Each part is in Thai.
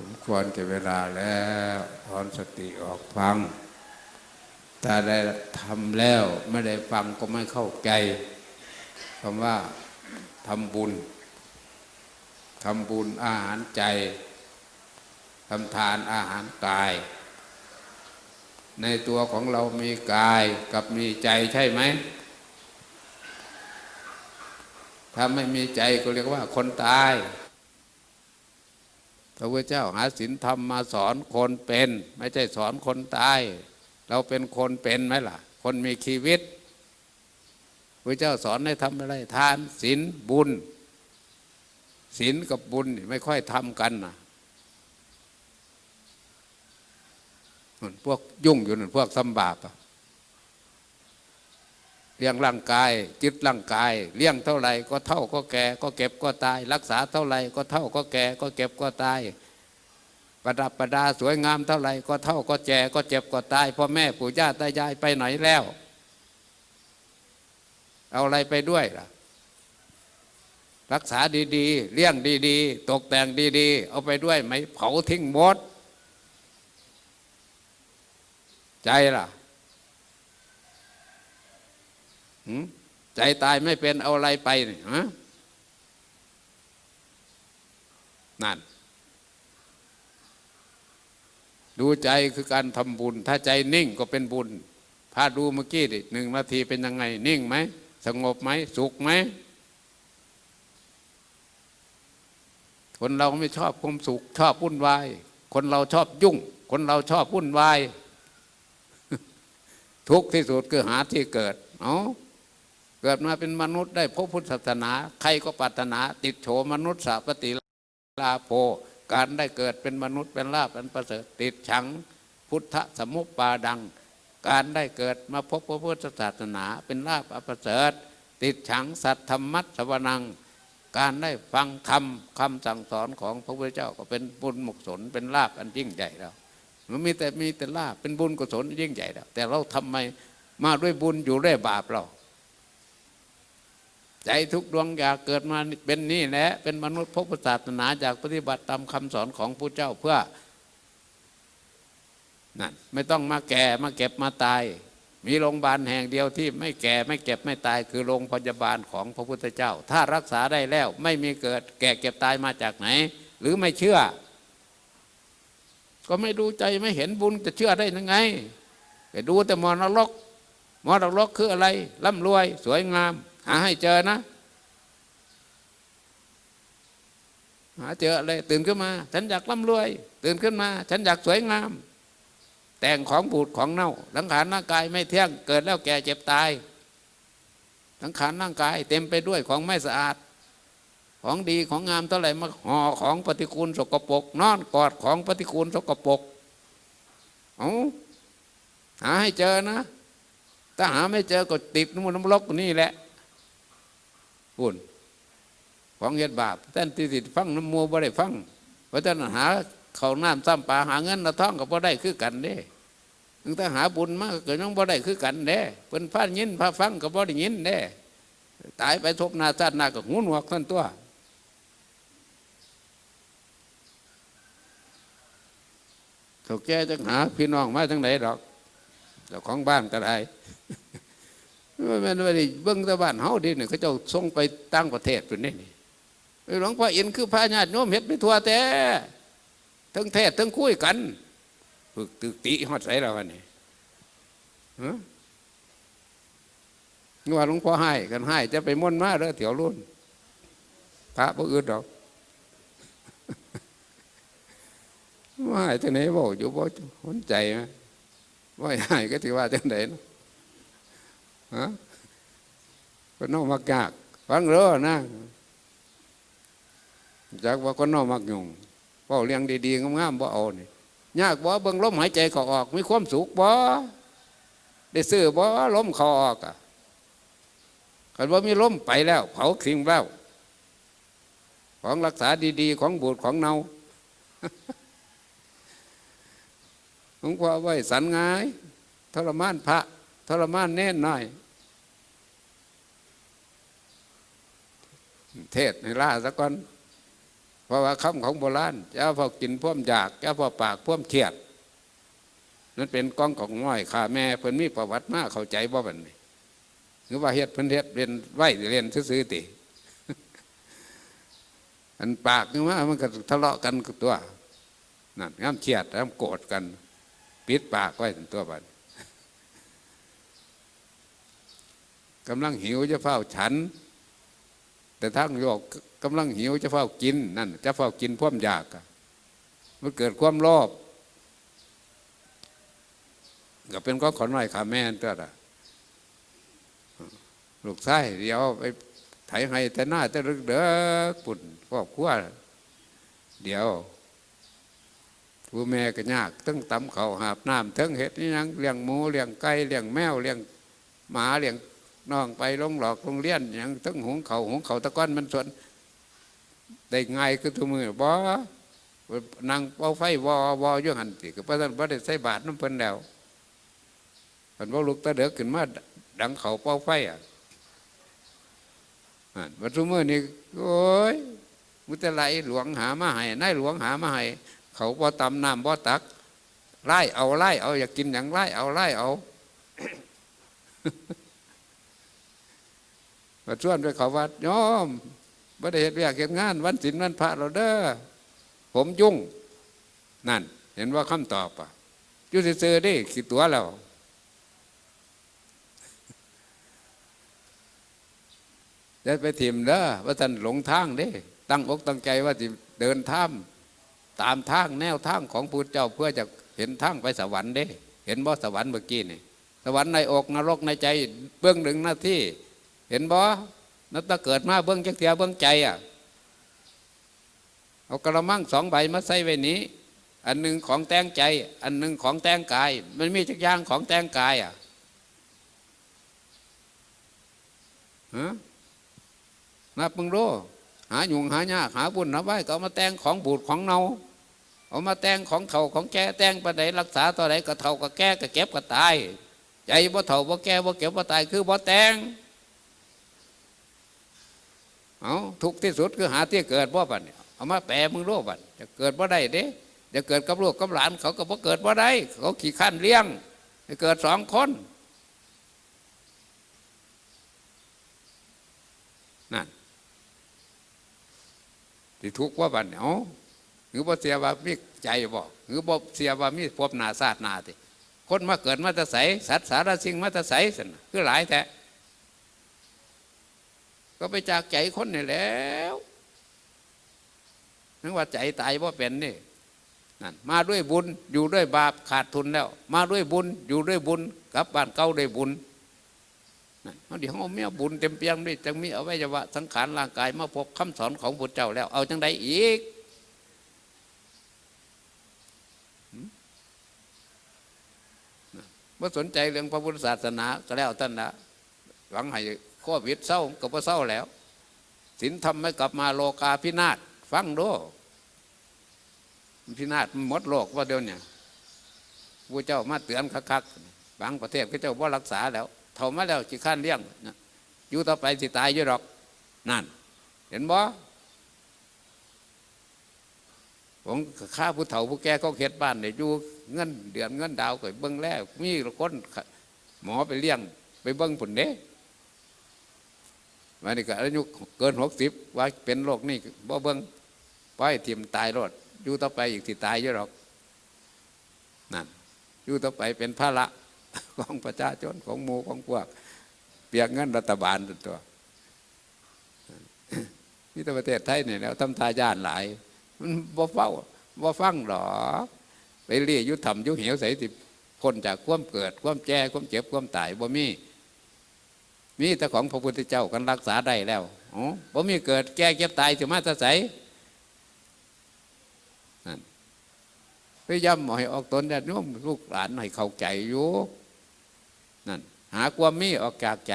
สมควรแก่เวลาแล้วถอนสติออกฟัง ถ้าได้ทำแล้วไม่ได้ฟังก็ไม่เข้าใจคำว่าทำบุญทำบุญอาหารใจทำทานอาหารกาย ในตัวของเรามีกายกับมีใจใช่ไหมถ้าไม่มีใจก็เรียกว่าคนตาย พระพุทธเจ้าหาศีลธรรมมาสอนคนเป็น ไม่ใช่สอนคนตาย เราเป็นคนเป็นไหมล่ะ คนมีชีวิตพระเจ้าสอนให้ทำอะไรทานศีลบุญศีลกับบุญไม่ค่อยทำกันนะนู่นพวกยุ่งอยู่นั่นพวกสำบาปอะ เลี้ยงร่างกาย จิตร่างกาย เลี้ยงเท่าไหร่ก็เท่าก็แก่ก็เก็บก็ตาย รักษาเท่าไหร่ก็เท่าก็แก่ก็เก็บก็ตาย ประดับประดาสวยงามเท่าไหร่ก็เท่าก็แก่ก็เจ็บก็ตายพ่อแม่ปู่ย่าตายายไปไหนแล้ว เอาอะไรไปด้วยล่ะ รักษาดีๆ เลี้ยงดีๆ ตกแต่งดีๆ เอาไปด้วยไหมเผาทิ้งหมด ใจล่ะหืม ใจตายไม่เป็นเอาอะไรไปนี่ฮะนั่น ดูใจคือการทำบุญ ถ้าใจนิ่งก็เป็นบุญพาดูเมื่อกี้ดิหนึ่งนาทีเป็นยังไง นิ่งไหม สงบไหม สุขไหม คนเราไม่ชอบความสุข ชอบวุ่นวาย คนเราชอบยุ่ง คนเราชอบวุ่นวาย ทุกที่สุดคือหาที่เกิด เอา เกิดมาเป็นมนุษย์ได้พบพุทธศาสนา ใครก็ปรารถนา ติดโฉมนุษย์สาปฏิลาโภการได้เกิดเป็นมนุษย์เป็นลาภเป็นประเสริฐติดฉังพุทธสมุปปาดัง การได้เกิดมาพบพระพุทธศาสนา เป็นลาภอันประเสริฐติดฉังสัตธรรมัตสวนัง การได้ฟังคำคำสั่งสอนของพระพุทธเจ้าก็เป็นบุญมุกศลเป็นลาภอันยิ่งใหญ่แล้วมันมีแต่มีแต่ลาภเป็นบุญกุศลยิ่งใหญ่แล้วแต่เราทำไมมาด้วยบุญอยู่ด้วยบาปเรา ใจทุกดวงอยากเกิดมาเป็นนี่แหละเป็นมนุษย์พบศาสนาจากปฏิบัติตามคำสอนของพระเจ้าเพื่อนั่นไม่ต้องมาแก่มาเก็บมาตาย มีโรงพยาบาลแห่งเดียวที่ไม่แก่ไม่เก็บไม่ตาย คือโรงพยาบาลของพระพุทธเจ้า ถ้ารักษาได้แล้วไม่มีเกิดแก่เก็บตายมาจากไหน หรือไม่เชื่อ ก็ไม่ดูใจไม่เห็นบุญจะเชื่อได้ยังไงไปดูแต่มรรกมรรกคืออะไรร่ำรวย สวยงาม หาให้เจอนะ หาเจออะไรตื่นขึ้นมา ฉันอยากร่ำรวย ตื่นขึ้นมา ฉันอยากสวยงาม แต่งของบูดของเน่าสังขารร่างกายไม่เที่ยงเกิดแล้วแก่เจ็บตายสังขารร่างกาย เต็มไปด้วยของไม่สะอาด ของดีของงามเท่าไหร่มาห่อของปฏิกูลสกปรกนอนกอดของปฏิกูลสกปรกเอาหาให้เจอนะ ถ้าหาไม่เจอก็ติดน้ำมันน้ำลกนี่แหละ ปุ่นของเฮ็ดบาปท่านติดฟังน้ำมัวบ่ได้ฟังเพราะฉะนั้นหาเขาน้ำซ้ำปลาหาเงินละท่องก็บ่ได้คือกันเด้ถึงถ้าหาบุญมากก็ยังบ่ได้คือกันเด้เป็นพายินพาฟังก็บ่ได้ยินเด้ตายไปทบหนาชาติหนาก็หูหนวกท่านตัวเขาแก่จะหาพี่น้องมาทั้งไหนดอกเจ้าของบ้านก็ได้ ไม่แม่นว่าดิเบิ้งตะบ้านเฮาดิเนี่ยเขาเจ้าส่งไปตั้งประเทศเป็นนี่หลวงพ่ออินคือพระญาติโยมเฮ็ดไปทั่วแต่ทั้งเทศทั้งคุยกันฝึกตึกติฮอดใส่แล้ววันนี้ฮะว่าหลวงพ่อให้กันให้จะไปม่วนมาเด้อเถียวรุ่นพระบ่อื่นดอกว่าให้จังไหนบอกอยู่บ่สนใจไหมว่าให้ก็ถือว่าจังไหนเนาะ คนนอกมักยากฟังเรอนะจากว่าคนนอกมักยุ่งเป้าเลี้ยงดีๆงามๆบ่เอานี่ยากบ่เบิ่งลมหายใจเขาออกมีความสุขบ่ได้ซื้อบ่ลมเขาออกอะคันว่ามีลมไปแล้ว เผาทิ้งแล้ว ของรักษาดีๆ ของบูดของเนาหลวงพ่อไว้สันงาย ทรมานพระ ทรมานเน้นหน่อย เทศในล่าสักก่อนพราะว่าคำของโบราณจะพอกินพ่วมอยากจะพอปากพ่วมเครียด นั่นเป็นกล้องของน้อยข้าแม่เพิ่นมีประวัติมากเข้าใจบ่บัดนี้หรือว่าเฮ็ดเพิ่นเฮ็ดเรียนไหวเรียนซื่อติอันปากนี่ว่ามันก็ทะเลาะกันตัวนั่นง้ามเครียดง้ามโกรธกัน ปิดปากไว้ถึงตัวบัดกำลังหิวจะเฝ้าฉัน แต่ทั้งโยกกำลังหิวจะเฝ้ากินนั่นจะเฝ้ากินพ่วามอยากมันเกิดความโลภก็เป็นก็ขอนหน่อยขาแม่นตัวละลูกไส้เดี๋ยวไปไถให้แต่หน้าแต่รึกเด้อปุ่นครอบครัวเดี๋ยวผู้แม่ก็ยากตั้งตำเขาหาบน้ำทั้งเห็ดนี่ยังเลี้ยงหมูเลี้ยงไก่เลี้ยงแมวเลี้ยงหมาเลี้ยง น้องไปลงหลอกโรงเรียนอย่างทั้งหงเขาหงเขาตะก้อนมันส่วนได้ง่ายคือทุกมือบ่นางเป่าไฟวอวอยู่หันติก็เพราะฉะนั้นบ่ได้ใส่บาตรน้ำเพิ่นแล้วเพิ่นบ่ลุกตะเดือกขึ้นมาดังเขาเป่าไฟอะอ่าวัตถุมือนี่โอ้ยมุตะไหลหลวงหามาให้นายหลวงหามาให้เขาบ่ตำน้ำบ่ตักไล่เอาไล่เอาอยากกินอย่างไล่เอาไล่เอา มาชวนไปเขาวัดโยมบ่ได้เห็นเวียกเห็นงาน วันศีลวันพระเราเด้อผมยุ่ง นั่น เห็นว่าคำตอบอะยุ่ซื่อๆดิขีดตัวแล้วจะไปถิ่มเด้อว่าท่านหลงทางเด้ ตั้งอกตั้งใจว่าจะเดินท่ามตามทางแนวทางของพุทธเจ้าเพื่อจะเห็นทางไปสวรรค์เด้ เห็นบ่สวรรค์เมื่อกี้นี่สวรรค์ในอกนรกในใจเบื้องหนึ่งหน้าที่ เห็นบ่นัตตะเกิดมาเบื้องจักเทียเบื้องใจอะเอากระมังสองใบมาใส่ไว้นี้ อันหนึ่งของแตงใจ อันหนึ่งของแตงกาย มันมีจักย่างของแตงกายอะฮะนับมึงรู้หาหยุงหายากหาบุญหาไว้ก็เอามาแต่งของบูดของเนาเอามาแต่งของเถ่าของแก่แต่งประใดรักษาตัวใดก็เถ่าก็แก่ก็เก็บก็ตาย ใจบ่เถ่าบ่แก่บ่เก็บบ่ตายคือบ่แต่ง เอาทุกที่สุดคือหาที่เกิดบ่บัดเนี่ยเอามาแปลมึงรู้บัดจะเกิดบ่ได้เด้จะเกิดกับลูกกับหลาน เขาก็บ่เกิดบ่ได้ เขาขี่ขั้นเลี้ยงให้เกิดสองคนนั่นที่ทุกว่าบัดเนี่ยเอาหรือบ่เสียว่ามีใจบ่หรือบ่เสียว่ามีพบหนาศาสตร์นาติคนมาเกิดมาตะใสสัตว์สารสิ่งมาตะใสสินคือหลายแท้ ก็ไปจากใจคนนี่แล้วนึกว่าใจตายว่าเป็นนี่นั่นมาด้วยบุญอยู่ด้วยบาปขาดทุนแล้ว มาด้วยบุญอยู่ด้วยบุญกลับบ้านเก่าด้วยบุญนั่นเดี๋ยวเขาเมียบุญเต็มเปียงด้วยจังมีเอาไว้จะว่าสังขารร่างกายมาพบคำสอนของพุทธเจ้าแล้ว เอาจังใดอีกว่าสนใจเรื่องพระพุทธศาสนาก็แล้วท่านนะหวังให้ โควิดเศร้าก็บ่เศร้าแล้วศีลธรรมไม่กลับมาโลกาพินาศฟังดูพินาศหมดโลกว่าเดียวเนี่ยผู้เจ้ามาเตือนคักๆบางประเทศก็เจ้าว่ารักษาแล้วเท่ามาแล้วจีขั้นเลี้ยงอยู่ต่อไปสิตายอยู่หรอกนั่น เห็นบ่ผมข้าผู้เฒ่าผู้แก่เขาเข็ดบ้านเนี่ยอยู่เงินเดือนเงินดาวก็เบิ้งแล้วมีคนหมอไปเลี้ยง ไปเบิ้งผลเด้ มานี่ก็อายุเกินหกสิบว่าเป็นโรคนี่บ่เบิ้งปล่อยทิมตายรอดอยู่ต่อไปอีกที่ตายเยอะหรอกนั่นอยู่ต่อไปเป็นภาระละของประชาชนของหมู่ของพวก เปียกเงินรัฐบาลตัวนี่แต่ประเทศไทยเนี่ยแล้วทำทายานหลาย มันบ่เฝ้าบ่ฟังหรอไปเรียยุทธรรมยุเหวใส่ติพ้นจากความเกิด ความแก่ความเจ็บความตายบ่มี มีแต่ของพระพุทธเจ้ากันรักษาได้แล้วอ๋อบ่มีเกิดแก่เก็บตายถึงมาจะใสนั่นพยายามให้ออกตนญาติโยมลูกหลานให้เข้าใจอยู่นั่นหาความมีออกจากใจ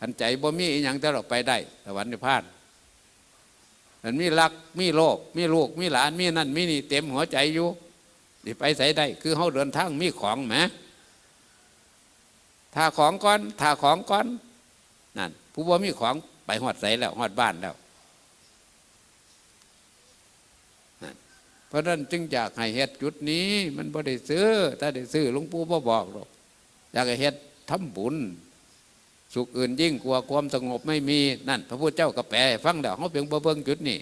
อันใจบ่มีอีหยังจะเราไปได้สวรรค์นิพพานมันมีรักมีโลภมีลูกมีหลานมีนั่นมีนี่เต็มหัวใจอยู่ที่ไปใส่ได้ คือเขาเดินทางมีของไหมถ้าของก้อนถ้าของก้อน นั่นผู้ว่ามีของไปหอดใสแล้วหอดบ้านแล้วเพราะนั้นจึงอยากให้เฮ็ดจุดนี้ มันบ่ได้ซื้อ ถ้าได้ซื้อหลวงปู่บ่บอกหรอกอยากให้เฮ็ดทำบุญ สุขอื่นยิ่งกว่าความสงบไม่มีนั่น พระพุทธเจ้าก็แปลฟังแล้วเขาเพียงบ่เบิ่งจุดนี้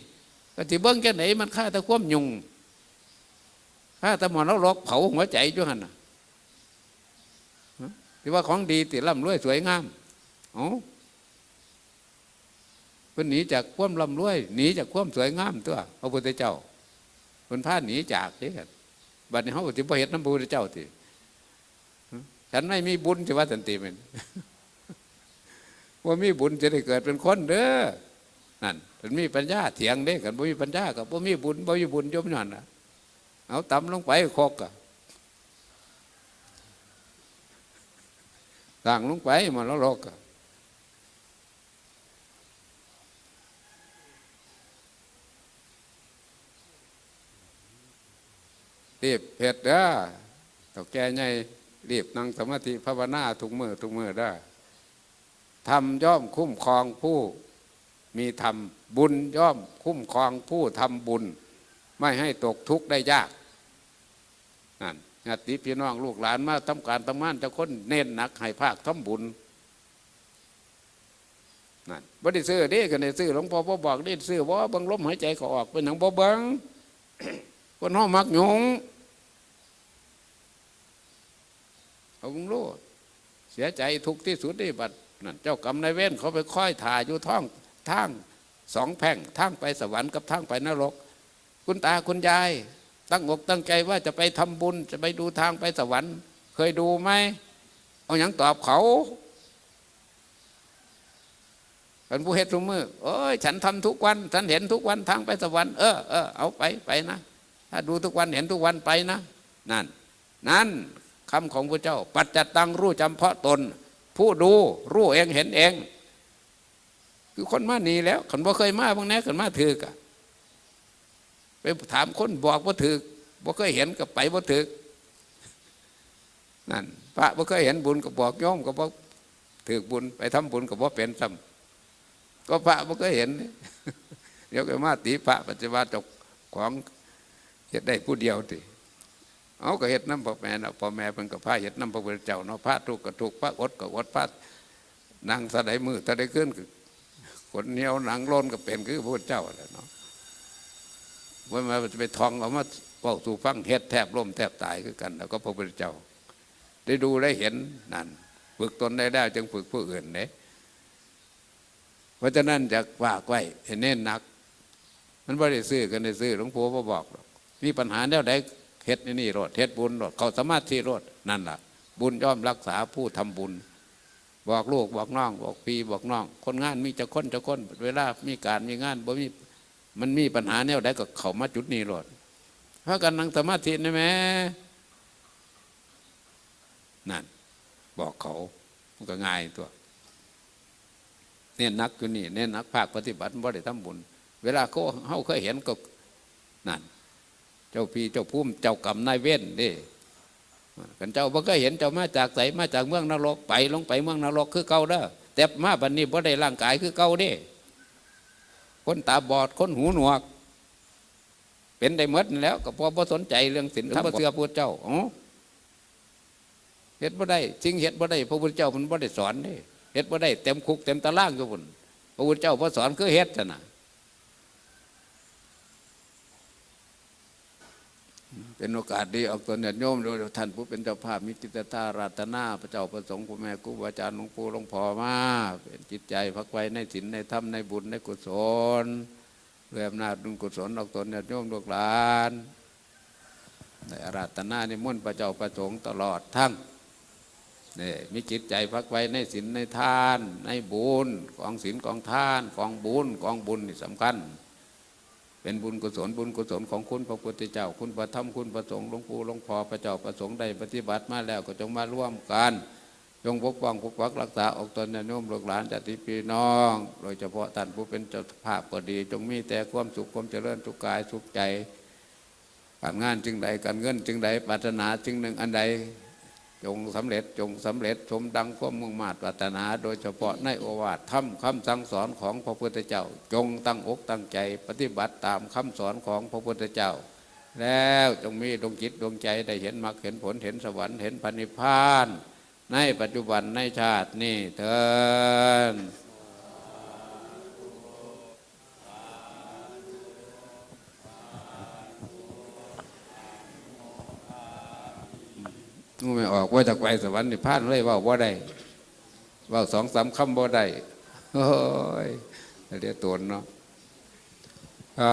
ก็ที่เบิ่งแค่ไหนมันฆ่าแต่ความยุงฆ่าแต่หมอนรกเผาหัวใจจุหันน่ะที่ว่าของดีติร่ำรวยสวยงามอ๋อ เพิ่นหนีจากความร่ำรวยหนีจากความสวยงามตัวพระพุทธเจ้าเพิ่นพาหนีจากเด้กันบัดนี้เขาก็สิบ่เฮ็ดน้ำพระพุทธเจ้าติฮะฉันไม่มีบุญจะว่าสันติมันว่ามีบุญจะได้เกิดเป็นคนเด้อนั่นเป็นมีปัญญาเถียงเด้กันบ่มีปัญญากับบ่มีบุญบ่มีบุญจมนั่นนะเอาตำลงไปคอกอะต่างลงไปมันแล้วลอกอะ รีบเผ็ดเด้อตกแก่ใหญ่รีบนั่งสมาธิภาวนาทุกมือทุกมือได้อธรรมย่อมคุ้มครองผู้มีธรรมบุญย่อมคุ้มครองผู้ทำบุญ ไม่ให้ตกทุกข์ได้ยากนั่นญาติพี่น้องลูกหลานมาทำการทำงานจะค้นเน้นหนักให้ภาคทำบุญนั่นบ่ได้ซื้อเด้กันได้ซื้อหลวงพ่อพ่อบอกได้ซื้อว่าบังลมหายใจเขาออกเป็นหนังบ่เบิงคนห้องมักหยง เอาบุงรู้เสียใจทุกที่สุดที่บัดนั่นเจ้ากรรมนายเวรเขาไปค่อยถ่ายอยู่ท้องทางสองแพ่งทางไปสวรรค์กับทางไปนรก คุณตาคุณยาย ตั้งอกตั้งใจว่าจะไปทำบุญจะไปดูทางไปสวรรค์ เคยดูไหมเอาอย่างตอบเขาเป็นผู้เฮ็ดทุกมือโอ้ยฉันทำทุกวัน ฉันเห็นทุกวันทางไปสวรรค์เออเออเอาไปไปนะ ถ้าดูทุกวันเห็นทุกวันไปนะ นั่น นั่น คำของพระเจ้า ปัจจตังรู้จำเพาะตน ผู้ดูรู้เองเห็นเอง คือคนมาหนีแล้วขันบ่เคยมาบางแน่ขันมาถือกะไปถามคนบอกว่าถือบ่เคยเห็นกับไปบ่ถือนั่นพระบ่เคยเห็นบุญก็บบอกโยมก็บอกถือบุญไปทำบุญก็บ่เป็นซ้ำก็พระบ่เคยเห็นเดี๋ยวก็มาตีพระปัจจุบันจกของเฮ็ดได้ผู้เดียวติ เอาก็เฮ็ดน้ำพ่อแม่เนาะพ่อแม่เป็นกับพระเฮ็ดน้ำพระพุทธเจ้าเนาะพระทุกข์ก็ทุกข์พระอดก็อดพระนั่งสะไดมือสะไดขึ้นคนเหนียวหนังร้นก็เป็นคือพระพุทธเจ้าแหละเนาะว่ามาจะไปทองเอามาเป่าสู่ฟังเฮ็ดแทบล้มแทบตายคือกัน แล้วก็พระพุทธเจ้า ได้ดูได้เห็นนั่นฝึกตนได้ได้จึงฝึกผู้อื่นเนี่ยเพราะฉะนั้นจะฝากไว้ให้เน้นหนัก มันไม่ได้ซื้อกันได้ซื้อหลวงพ่อบอกหรอกมีปัญหาแล้วใด เฮ็ดนี่นี่รดเฮ็ดบุญรดเขาสามารถที่รดนั่นล่ะบุญย่อมรักษาผู้ทำบุญ บอกลูกบอกน้อง บอกพี่บอกน้อง คนงานมีจะคนจะคนเวลามีการมีงานบ่มีมันมีปัญหาแนวใดก็เขามาจุดนี้รดเพราะกันนั่งสมาธินี่แหมนั่น บอกเขามันก็ง่ายตัวเนี่ยนักอยู่นี่เนี่ยนักภาคปฏิบัติบ่ได้ทำบุญ เวลาเขาเขาเคยเห็นก็นั่น เจ้าพี่เจ้าภูมิเจ้ากรรมนายเว้นเด้กันเจ้าบ่เคยเห็นเจ้ามาจากไสมาจากเมืองนรกไปลงไปเมืองนรกคือเก่าเด้อแต่มาบัดนนี้บ่ได้ร่างกายคือเก่าเด้คนตาบอดคนหูหนวก เป็นได้หมดนั่นแล้วก็พอบ่สนใจเรื่องศีลธรรมเสื้อพระเจ้าอ๋อเฮ็ดบ่ได้จริงเฮ็ดบ่ได้ พระพุทธเจ้ามันบ่ได้สอนเด้เฮ็ดบ่ได้เต็มคุกเต็มตารางอยู่พุ่นพระพุทธเจ้าพอสอนคือเฮ็ดน่ะ เป็นโอกาสดีออกตัวเนี่ยโยมโดยท่านผู้เป็นเจ้าภาพมีจิตตาราตนาพระเจ้าประสงค์ผู้แม่ครูบาอาจารย์หลวงปู่หลวงพ่อมาเป็นจิตใจพักไว้ในศีลในธรรมในบุญในกุศลด้วยอำนาจบุญกุศลออกตัวเนี่ยโยมลูกหลานในอาราธนาในมุ่นพระเจ้าประสงค์ตลอดทั้งนี่มีจิตใจพักไว้ในศีลในทาน ในบุญกองศีลกองทานกองบุญกองบุญนี่สำคัญ เป็นบุญกุศลบุญกุศลของคุณพระพุทธเจ้า คุณพระธรรมคุณพระสงฆ์หลวงปู่หลวงพ่อพระเจ้าประสงค์ได้ปฏิบัติมาแล้วก็จงมาร่วมกันจงปกป้องปกปักรักษาออกตนญาติโยมลูกหลานญาติพี่น้อง โดยเฉพาะท่านผู้เป็นเจ้าภาพก็ดี จงมีแต่ความสุขความเจริญทุกกายสุขใจการงานจึงใดการเงินจึงใดปรารถนาจึงหนึ่งอันใด จงสำเร็จจงสำเร็จชมดังความมุ่งมาตรปรารถนา โดยเฉพาะในโอวาทธรรมคำสั่งสอนของพระพุทธเจ้า จงตั้งอกตั้งใจ ปฏิบัติตามคำสอนของพระพุทธเจ้า แล้วจงมีดวงจิตดวงใจได้เห็นมรรคเห็นผลเห็นสวรรค์เห็นพันิพาน ในปัจจุบันในชาตินี่เถิน งูไม่ออกว่าจากไปสวรรค์นี่พลาดเลยว่าว่าได้ว่าสองสามคำบ่ได้โอ้ยเดี๋ยวตัวเนาะอ่า